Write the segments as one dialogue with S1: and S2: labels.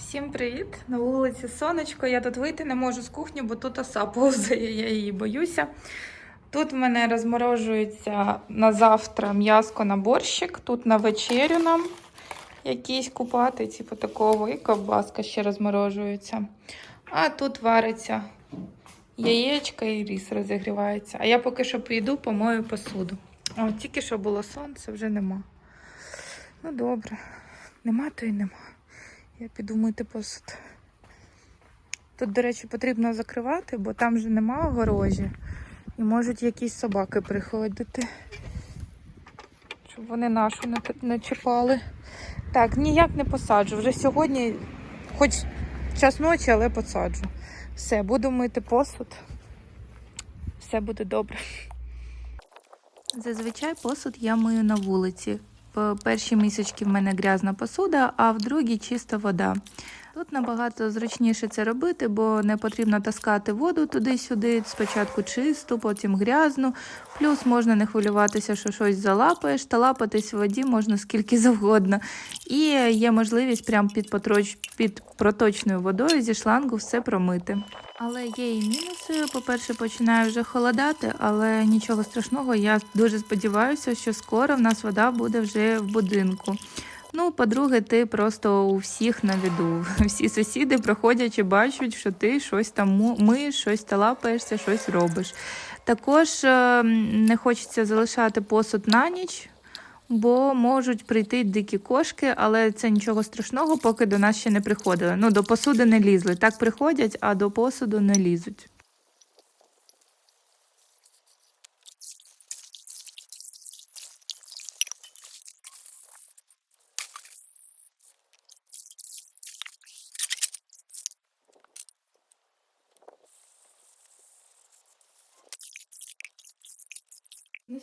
S1: Всім привіт! На вулиці сонечко. Я тут вийти не можу з кухні, бо тут оса повзає, я її боюся. Тут в мене розморожується на завтра м'яско на борщик, тут на вечерю нам якісь купати, типу такого, і ковбаска ще розморожується. А тут вариться яєчка і ріс розігрівається. А я поки що піду, помою посуду. О, тільки що було сонце, вже нема. Ну добре, нема, то й нема. Я піду мити посуд. Тут, до речі, потрібно закривати, бо там вже нема огорожі. І можуть якісь собаки приходити. Щоб вони нашу не, не чіпали. Так, ніяк не посаджу. Вже сьогодні, хоч час ночі, але посаджу. Все, буду мити посуд. Все буде добре. Зазвичай посуд я мию на вулиці. В перші місячки в мене грязна посуда, а в другі чиста вода. Тут набагато зручніше це робити, бо не потрібно таскати воду туди-сюди, спочатку чисту, потім грязну. Плюс можна не хвилюватися, що щось залапаєш, та лапатись в воді можна скільки завгодно. І є можливість прямо під, потроч... під проточною водою зі шлангу все промити. Але є і мінуси. По-перше, починає вже холодати, але нічого страшного. Я дуже сподіваюся, що скоро в нас вода буде вже в будинку. Ну, по-друге, ти просто у всіх на виду. Всі сусіди, проходячи, бачать, що ти щось там миєш, щось та лапаєшся, щось робиш. Також е, не хочеться залишати посуд на ніч, бо можуть прийти дикі кошки, але це нічого страшного, поки до нас ще не приходили. Ну, до посуди не лізли. Так приходять, а до посуду не лізуть.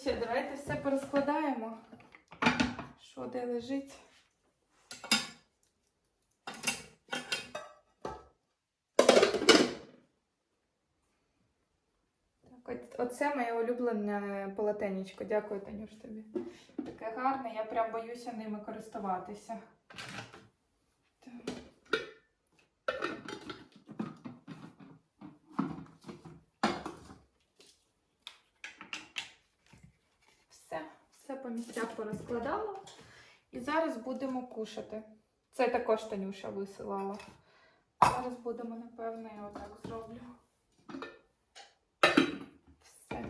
S1: Що, давайте все порозкладаємо. Що де лежить? Оце моє улюблене полотенечко. Дякую, Танюш, тобі. Таке гарне, я прям боюся ними користуватися. Так. Все, все по місцях порозкладала. І зараз будемо кушати. Це також Танюша висилала. Зараз будемо, напевно, я отак зроблю. Все.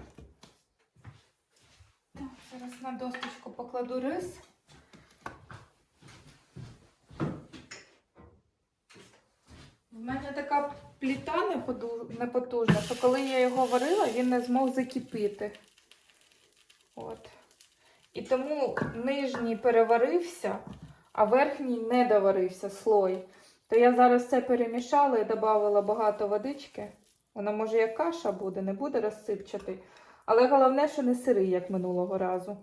S1: Так, зараз на досточку покладу рис. В мене така пліта непотужна, що коли я його варила, він не змог закипіти. Тому нижній переварився, а верхній не доварився слой. То я зараз це перемішала і додала багато водички. Воно може як каша буде, не буде розсипчатий. Але головне, що не сирий, як минулого разу.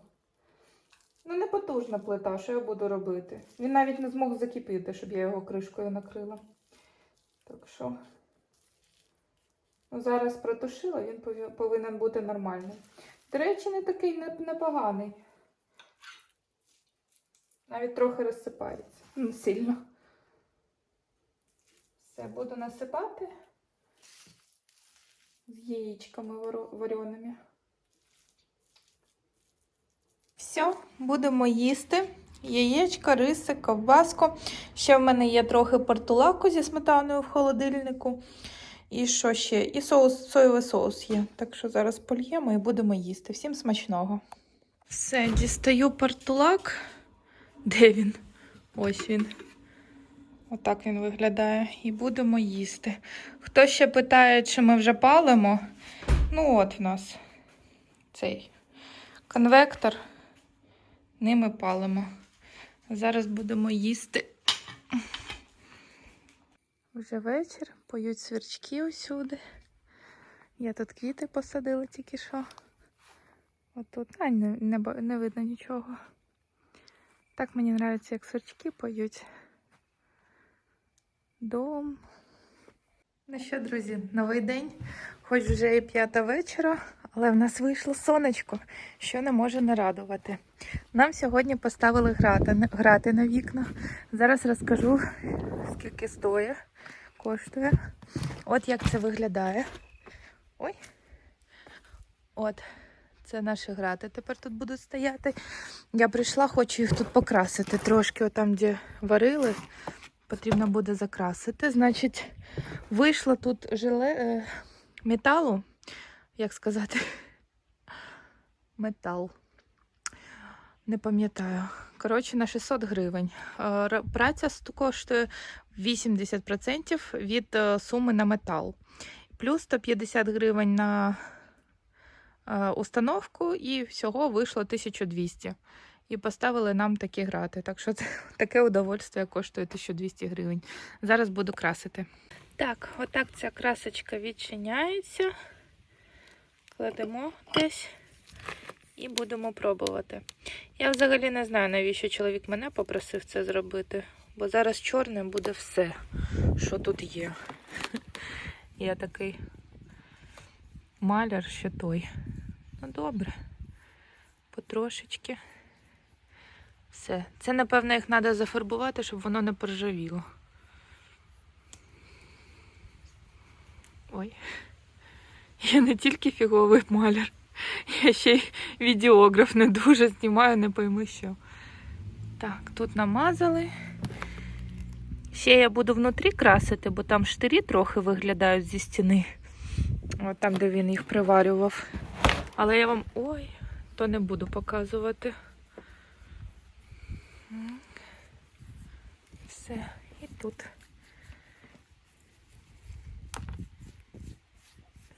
S1: Ну, не потужна плита, що я буду робити. Він навіть не змог закипіти, щоб я його кришкою накрила. Так що, ну, зараз протушила, він повинен бути нормальним. До речі, не такий непоганий. Навіть трохи розсипається. Не сильно. Все, буду насипати з яєчками вареними. Все, будемо їсти. Яєчка, риси, ковбаску. Ще в мене є трохи портулаку зі сметаною в холодильнику. І що ще? І соус, соєвий соус є. Так що зараз польємо і будемо їсти. Всім смачного. Все, дістаю портулак. Де він? Ось він. Отак він виглядає. І будемо їсти. Хто ще питає, чи ми вже палимо? Ну, от в нас цей конвектор. Ними палимо. Зараз будемо їсти. Вже вечір, поють сверчки усюди. Я тут квіти посадила тільки що. Отут, а не, не, не видно нічого. Так мені подобається, як сверчки поють. Дом. Ну що, друзі, новий день. Хоч вже і п'ята вечора, але в нас вийшло сонечко, що не може не радувати. Нам сьогодні поставили грати, грати на вікна. Зараз розкажу, скільки стоїть, коштує. От як це виглядає. Ой. От, це наші грати тепер тут будуть стояти. Я прийшла, хочу їх тут покрасити трошки, отам, де варили. Потрібно буде закрасити. Значить, вийшло тут жиле е, металу, як сказати, метал. Не пам'ятаю. Коротше, на 600 гривень. Е, Праця коштує 80% від е, суми на метал. Плюс 150 гривень на установку, і всього вийшло 1200. І поставили нам такі грати. Так що це таке удовольствие коштує 1200 гривень. Зараз буду красити. Так, отак ця красочка відчиняється. Кладемо десь і будемо пробувати. Я взагалі не знаю, навіщо чоловік мене попросив це зробити, бо зараз чорним буде все, що тут є. Я такий маляр ще той. Ну добре, потрошечки. Все. Це, напевно, їх треба зафарбувати, щоб воно не поржавіло. Ой. Я не тільки фіговий маляр, я ще й відеограф не дуже знімаю, не пойми що. Так, тут намазали. Ще я буду внутрі красити, бо там штирі трохи виглядають зі стіни. От там, де він їх приварював. Але я вам. Ой, то не буду показувати. Все, і тут.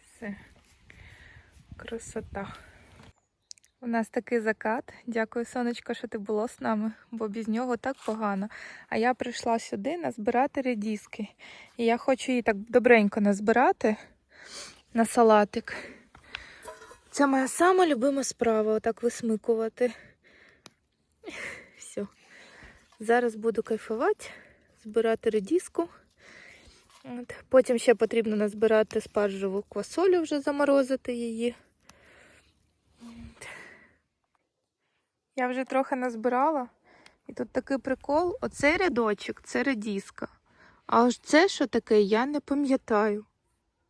S1: Все. Красота. У нас такий закат. Дякую, сонечко, що ти було з нами, бо без нього так погано. А я прийшла сюди назбирати редіски. І я хочу її так добренько назбирати на салатик. Це моя сама любима справа, отак висмикувати. Все. Зараз буду кайфувати, збирати редіску. От. Потім ще потрібно назбирати спаржеву квасолю, вже заморозити її. От. Я вже трохи назбирала. І тут такий прикол. Оцей рядочок це редіска. А ось це що таке, я не пам'ятаю.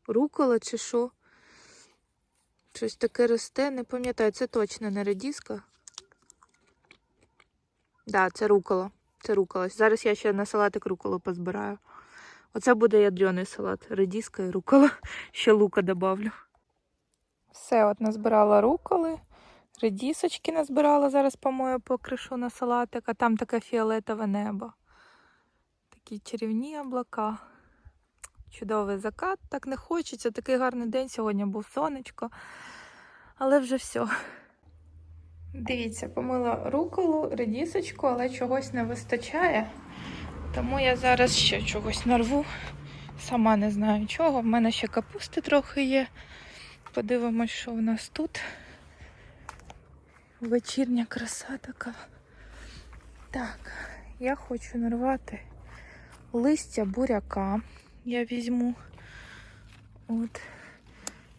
S1: Рукола чи що? Щось таке росте, не пам'ятаю. Це точно не редіска. Так, да, це рукола. Це рукола. Зараз я ще на салатик руколу позбираю. Оце буде ядрений салат. Редіска і рукола. Ще лука добавлю. Все, от назбирала руколи. Редісочки назбирала, зараз помою покришу на салатик, а там таке фіолетове небо. Такі чарівні облака. Чудовий закат, так не хочеться. Такий гарний день сьогодні був сонечко, але вже все. Дивіться, помила руколу, редісочку, але чогось не вистачає. Тому я зараз ще чогось нарву. Сама не знаю чого. В мене ще капусти трохи є. Подивимось, що в нас тут. Вечірня краса така. Так, я хочу нарвати листя буряка. Я візьму. От.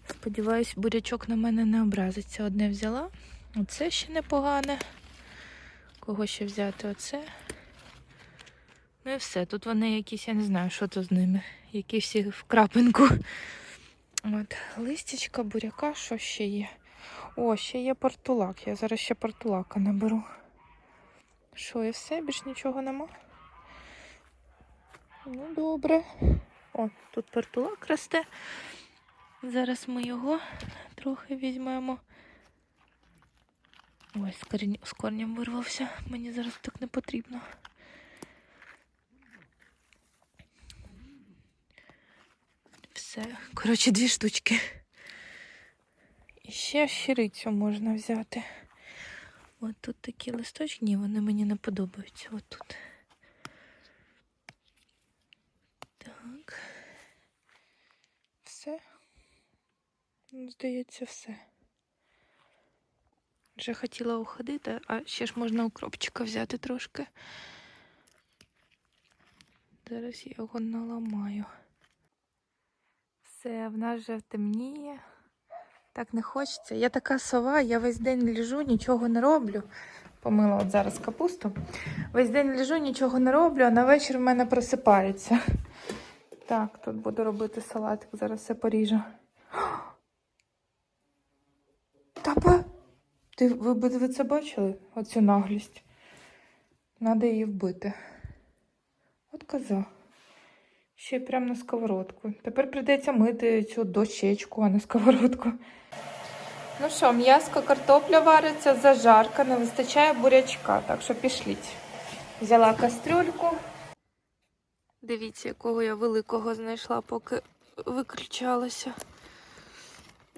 S1: Сподіваюсь, бурячок на мене не образиться. Одне взяла. Оце ще непогане. Кого ще взяти? Оце. Ну і все. Тут вони якісь, я не знаю, що то з ними. Які всі в крапинку. От, листячка, буряка, що ще є? О, ще є портулак. Я зараз ще портулака наберу. Що, і все? Більш нічого нема? Ну, добре. О, тут портулак росте. Зараз ми його трохи візьмемо. Ой, з, корнем вирвався. Мені зараз так не потрібно. Все. Коротше, дві штучки. І ще щирицю можна взяти. От тут такі листочки. Ні, вони мені не подобаються. От. Так. Все. Ну, Здається, все. Вже хотіла уходити, а ще ж можна укропчика взяти трошки. Зараз я його наламаю. Все, в нас вже темніє. Так не хочеться. Я така сова, я весь день лежу, нічого не роблю. Помила от зараз капусту. Весь день лежу, нічого не роблю, а на вечір в мене просипається. Так, тут буду робити салатик, зараз все поріжу. Тапа! Ти, ви, ви це бачили? Оцю наглість. Надо її вбити. От коза. Ще й прямо на сковородку. Тепер прийдеться мити цю дощечку, а не сковородку. Ну що, м'яско, картопля вариться, зажарка, не вистачає бурячка, так що пішліть. Взяла кастрюльку. Дивіться, якого я великого знайшла, поки виключалася.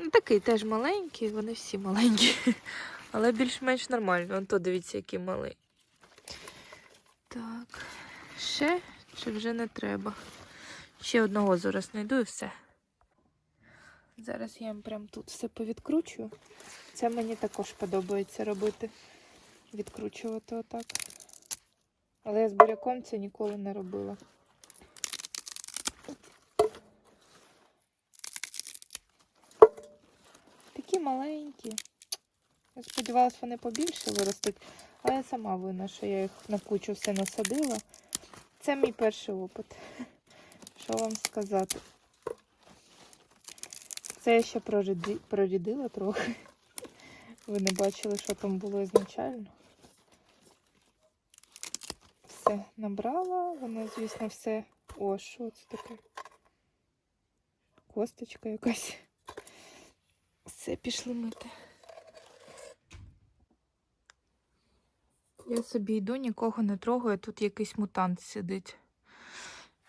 S1: Ну, такий теж маленький, вони всі маленькі. Але більш-менш нормально. Вон то дивіться, який малий. Так, ще чи вже не треба? Ще одного зараз знайду і все. Зараз я їм прям тут все повідкручую. Це мені також подобається робити. Відкручувати отак. Але я з буряком це ніколи не робила. Такі маленькі. Я сподівалася, вони побільше виростуть, але я сама винна, що я їх на кучу все насадила. Це мій перший опит. Що вам сказати? Це я ще прорідила трохи. Ви не бачили, що там було ізначально. Все набрала, воно, звісно, все. О, що це таке? Косточка якась. Все, пішли мити. Я собі йду, нікого не трогаю, тут якийсь мутант сидить.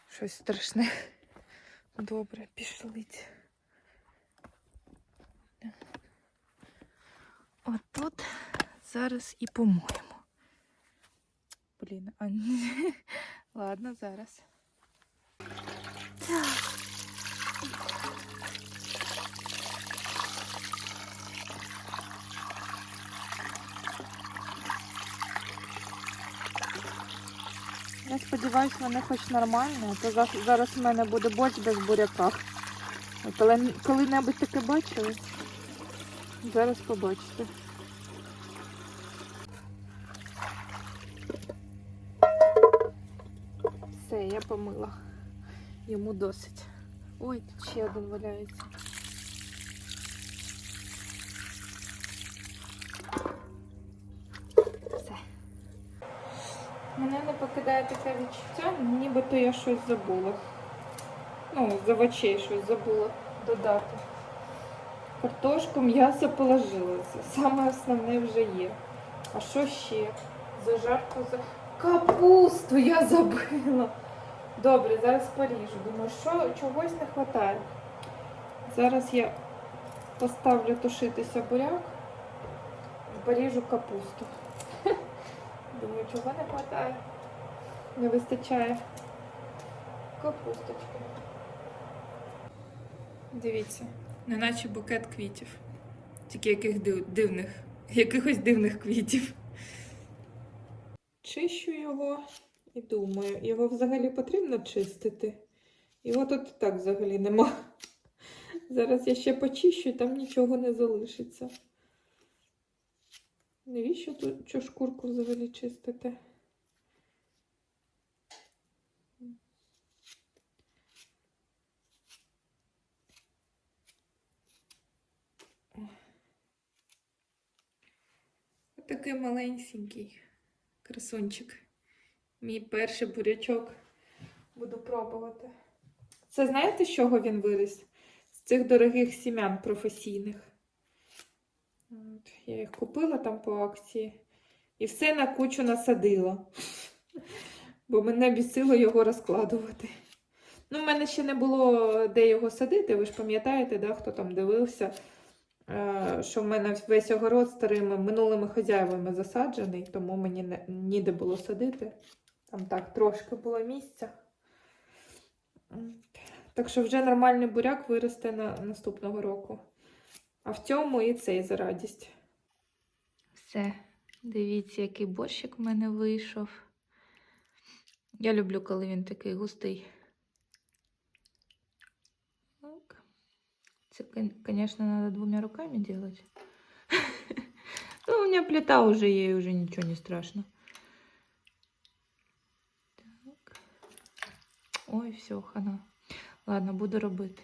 S1: Щось страшне. Добре, пішлить. Отут зараз і помоємо. Блін, а. Ладно, зараз. Так. Я сподіваюся, вони хоч нормально, то зараз у мене буде борщ без буряка. От, але коли-небудь таке бачили? Зараз побачите. Все, я помила. Йому досить. Ой, тут ще один валяється. Мене покидає таке відчуття, нібито я щось забула. Ну, з овочей щось забула додати. Картошку, м'ясо положила. Саме основне вже є. А що ще? Зажарку за. Капусту я забила. Добре, зараз поріжу. Думаю, що чогось не вистачає. Зараз я поставлю тушитися буряк поріжу капусту. Думаю, чого не вистачає? Не вистачає капусточки. Дивіться, неначе букет квітів. Тільки яких див- дивних, якихось дивних квітів. Чищу його і думаю, його взагалі потрібно чистити. Його тут так взагалі нема. Зараз я ще почищу, там нічого не залишиться. Навіщо тут цю шкурку взагалі чистити? Отакий маленький красунчик. Мій перший бурячок. Буду пробувати. Це знаєте, з чого він виріс? З цих дорогих сім'ян професійних. От, я їх купила там по акції і все на кучу насадила. Бо мене бісило його розкладувати. Ну, в мене ще не було де його садити, ви ж пам'ятаєте, да, хто там дивився, що в мене весь огород старими минулими хазяївами засаджений, тому мені не, ніде було садити. Там так трошки було місця. Так що вже нормальний буряк виросте на наступного року. А в цьому і цей за радість. Все, дивіться, який борщик в мене вийшов. Я люблю, коли він такий густий. Це, звісно, треба двома руками робити. Ну, у меня плита уже, ей уже ничего не страшно. Ой, все, хана. Ладно, буду робити.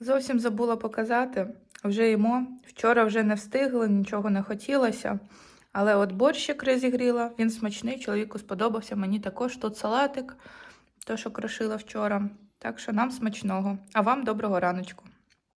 S1: Зовсім забула показати. Вже їмо. Вчора вже не встигли, нічого не хотілося. Але от борщик розігріла, він смачний, чоловіку сподобався. Мені також тут салатик, то, що крошила вчора. Так що нам смачного. А вам доброго раночку.